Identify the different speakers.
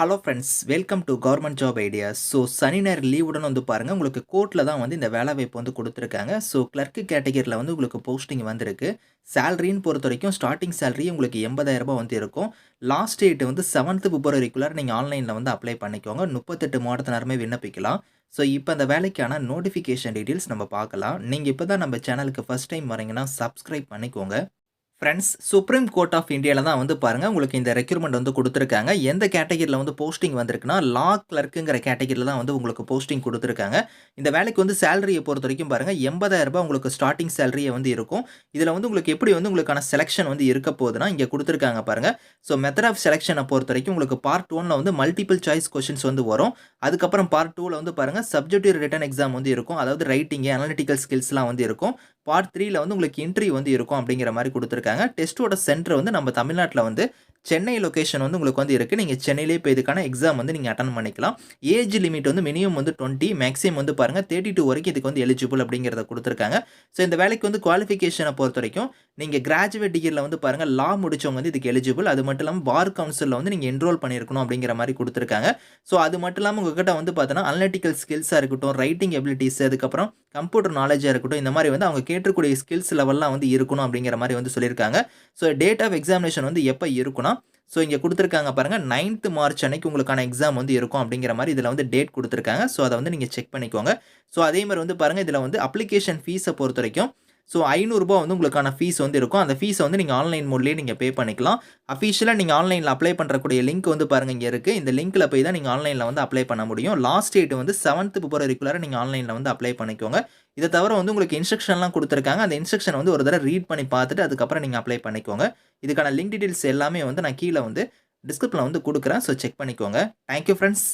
Speaker 1: Hello friends welcome to government job ideas so சனி ஞாயிறு லீவுடன் வந்து பாருங்கள் உங்களுக்கு கோர்ட்டில் தான் வந்து இந்த வேலை வாய்ப்பு வந்து கொடுத்துருக்காங்க. ஸோ கிளர்க்கு கேட்டகரியில் வந்து உங்களுக்கு போஸ்டிங் வந்திருக்கு. சேலரின்னு பொறுத்த வரைக்கும் ஸ்டார்டிங் சேலரி உங்களுக்கு எண்பதாயிரம் ரூபாய் வந்து இருக்கும். லாஸ்ட் டேட் வந்து செவன்த்து பிப்ரவரிக்குள்ளார நீங்கள் ஆன்லைனில் வந்து அப்ளை பண்ணிக்கோங்க. முப்பத்தெட்டு மாவட்டத்தினருமே விண்ணப்பிக்கலாம். ஸோ இப்போ அந்த வேலைக்கான நோட்டிஃபிகேஷன் டீட்டெயில்ஸ் நம்ம பார்க்கலாம். நீங்கள் இப்போ தான் நம்ம சேனலுக்கு ஃபஸ்ட் டைம் வரீங்கன்னா சப்ஸ்கிரைப் பண்ணிக்கோங்க. ஃப்ரெண்ட்ஸ் சுப்ரீம் கோர்ட் ஆஃப் இந்தியாவில் தான் வந்து பாருங்கள் உங்களுக்கு இந்த ரெக்யூர்மெண்ட் வந்து கொடுத்துருக்காங்க. எந்த கேட்டகரியில் வந்து போஸ்டிங் வந்திருக்குன்னா லா கிளர்க்குங்கிற கேட்டகரியில் தான் வந்து உங்களுக்கு போஸ்டிங் கொடுத்துருக்காங்க. இந்த வேலைக்கு வந்து சேலரியை பொறுத்த வரைக்கும் பாருங்கள் எண்பதாயிரம் ரூபாய் உங்களுக்கு ஸ்டார்டிங் சேலரியை வந்து இருக்கும். இதில் வந்து உங்களுக்கு எப்படி வந்து உங்களுக்கான செலெக்ஷன் வந்து இருக்க போகுதுன்னா இங்கே கொடுத்துருக்காங்க பாருங்கள் ஸோ மெத்தட் ஆஃப் செலெக்ஷனை பொறுத்த வரைக்கும் உங்களுக்கு பார்ட் ஒனில் வந்து மல்டிபிள் சாய்ஸ் கொஷின்ஸ் வந்து வரும். அதுக்கப்புறம் பார்ட் டூவில் வந்து பாருங்கள் சப்ஜெக்டிவ் ரிட்டன் எக்ஸாம் வந்து இருக்கும். அதாவது ரைட்டிங்கு அனாலிட்டிக்கல் ஸ்கில்ஸ்லாம் வந்து இருக்கும். பார்ட் த்ரீயில் வந்து உங்களுக்கு இன்ட்ரி வந்து இருக்கும் அப்படிங்கிற மாதிரி கொடுத்துருக்காங்க. டெஸ்ட்டோட சென்டர் வந்து நம்ம தமிழ்நாட்டில் வந்து சென்னை லொக்கேஷன் வந்து உங்களுக்கு வந்து இருக்குது நீங்கள் சென்னையிலே இப்போ இதுக்கான எக்ஸாம் வந்து நீங்கள் அட்டன் பண்ணிக்கலாம். ஏஜ் லிமிட் வந்து மினிமம் வந்து டுவெண்ட்டி மேக்ஸிமம் வந்து பாருங்கள் தேர்ட்டி டூ வரைக்கும் இதுக்கு வந்து எலிஜிபிள் அப்படிங்கிறத கொடுத்துருக்காங்க. ஸோ இந்த வேலைக்கு வந்து குவாலிஃபிகேஷனை பொறுத்த வரைக்கும் நீங்கள் கிராஜுவேட் டிகிரியில் வந்து பாருங்கள் லா முடித்தவங்க வந்து இதுக்கு எலிஜிபிள் அது மட்டும் இல்லாமல் பார் கவுன்சிலில் வந்து நீங்கள் என்ரோல் பண்ணியிருக்கணும் அப்படிங்கிற மாதிரி கொடுத்துருக்காங்க. ஸோ அது மட்டும் இல்லாமல் உங்ககிட்ட வந்து பார்த்தோன்னா அனலிட்டிக்கல் ஸ்கில்ஸாக இருக்கட்டும் ரைட்டிங் எபிலிட்டிஸ் அதுக்கப்புறம் கம்ப்யூட்டர் நாலேஜாக இருக்கட்டும் இந்த மாதிரி வந்து அவங்க கேட்டக்கூடிய ஸ்கில்ஸ் லெவல்லாம் வந்து இருக்கணும் அப்படிங்கிற மாதிரி வந்து சொல்லியிருக்காங்க. ஸோ டேட் ஆஃப் எக்ஸாமினேஷன் வந்து எப்போ இருக்குன்னா ஸோ இங்கே கொடுத்துருக்காங்க பாருங்கள் நைன்த் மார்ச் அன்னைக்கு உங்களுக்கான எக்ஸாம் வந்து இருக்கும் அப்படிங்கிற மாதிரி இதில் வந்து டேட் கொடுத்துருக்காங்க. ஸோ அதை வந்து நீங்கள் செக் பண்ணிக்கோங்க. ஸோ அதே மாதிரி வந்து பாருங்கள் இதில் வந்து அப்ளிகேஷன் ஃபீஸை பொறுத்த வரைக்கும் ஸோ ஐநூறுரூபா வந்து உங்களுக்கான ஃபீஸ் வந்து இருக்கும். அந்த ஃபீஸை வந்து நீங்கள் ஆன்லைன் மோட்லேயே நீங்கள் பே பண்ணிக்கலாம். அஃபிஷியலாக நீங்கள் ஆன்லைனில் அப்ளை பண்ணுறக்கூடிய லிங்க் வந்து பாருங்கள் இங்கே இருக்குது இந்த லிங்க்கில் போய் தான் நீங்கள் ஆன்லைனில் வந்து அப்ளை பண்ண முடியும். லாஸ்ட் டேட் வந்து செவன்த் பிப்ரவரிக்குள்ளார நீங்கள் ஆன்லைனில் வந்து அப்ளை பண்ணிக்கோங்க. இதை தவிர வந்து உங்களுக்கு இன்ஸ்ட்ரக்ஷன்லாம் கொடுத்துருக்காங்க. அந்த இன்ஸ்ட்ரக்ஷன் வந்து ஒரு தடவை ரீட் பண்ணி பார்த்துட்டு அதுக்கப்புறம் நீங்கள் அப்ளை பண்ணிக்கோங்க. இதுக்கான லிங்க் டீட்டெயில்ஸ் எல்லாமே வந்து நான் கீழே வந்து டிஸ்கிரிப்ஷனில் வந்து கொடுக்குறேன். ஸோ செக் பண்ணிக்கோங்க. Thank you friends